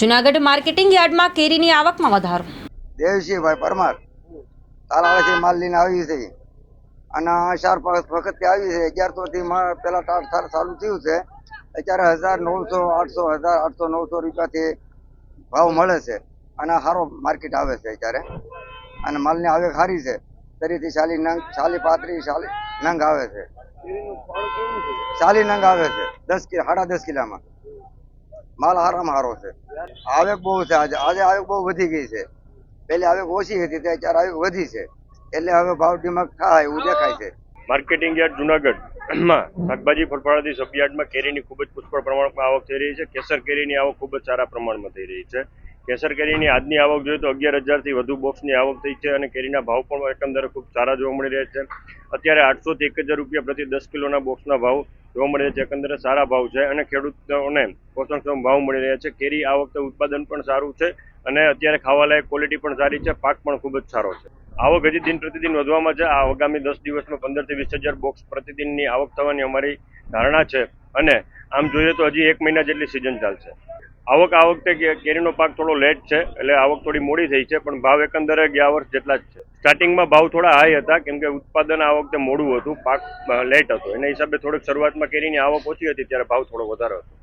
Junagadh marketing યાર્ડમાં કેરીની આવકમાં વધારો. દેવસિંહભાઈ પરમાર તાલાવાથી માલ લઈને આવી છે. અને ચાર પાંચ વખતથી આવી છે. અગિયારસો થી પેલા ટાટ થાર ચાલુ થયું છે. અત્યારે હજાર નવસો, આઠસો, હજાર આઠસો, નવસો રૂપિયાથી ભાવ મળે છે. અને સારો માર્કેટ આવે છે અત્યારે. અને માલની આવક સારી છે. તરીથી ચાલી નંગ ચાલી પાંત્રીસ ચાલી નંગ આવે છે. ચાલી નંગ આવે છે. દસ કિલો સાડા દસ કિલામાં. માલ હારામાં હારો છે. આવક બહુ છે આજે. આજે આવક બહુ વધી ગઈ છે. પેલી આવક ઓછી હતી, તે અત્યારે આવક વધી છે. એટલે હવે ભાવ ડિમાગ થાય એવું દેખાય છે. માર્કેટિંગ યાર્ડ જુનાગઢમાં શાકભાજી ફળફળાદી સબયાર્ડમાં કેરીની ખૂબ જ પુષ્કળ પ્રમાણમાં આવક થઈ રહી છે. કેસર કેરીની આવક ખૂબ જ સારા પ્રમાણમાં થઈ રહી છે. કેસર કેરીની આજની આવક જોઈએ તો અગિયાર હજારથી વધુ બોક્સની આવક થઈ છે અને કેરીના ભાવ પણ એકંદરે ખૂબ સારા જોવા મળી રહ્યા છે. અત્યારે આઠસોથી એક હજાર રૂપિયા પ્રતિ દસ કિલોના બોક્સના ભાવ જોવા મળી છે. એકંદરે સારા ભાવ છે અને ખેડૂતોને પોષણક્ષમ ભાવ મળી રહ્યા છે. કેરી આ વખતે ઉત્પાદન પણ સારું છે અને અત્યારે ખાવાલાયક ક્વોલિટી પણ સારી છે. પાક પણ ખૂબ જ સારો છે. આવક હજી દિન પ્રતિદિન વધવામાં છે. આ આગામી દસ દિવસમાં પંદરથી વીસ હજાર બોક્સ પ્રતિદિનની આવક થવાની અમારી ધારણા છે. અને આમ જોઈએ તો હજી એક મહિના જેટલી સિઝન ચાલશે. આવક આ વખતે કેરીનો પાક થોડો લેટ છે, એટલે આવક થોડી મોડી થઈ છે, પણ ભાવ એકંદરે ગયા વર્ષ જેટલા જ છે. સ્ટાર્ટિંગમાં ભાવ થોડા હાઈ હતા, કેમ કે ઉત્પાદન આ વખતે મોડું હતું, પાક લેટ હતો. એના હિસાબે થોડીક શરૂઆતમાં કેરીની આવક ઓછી હતી, ત્યારે ભાવ થોડો વધારે હતો.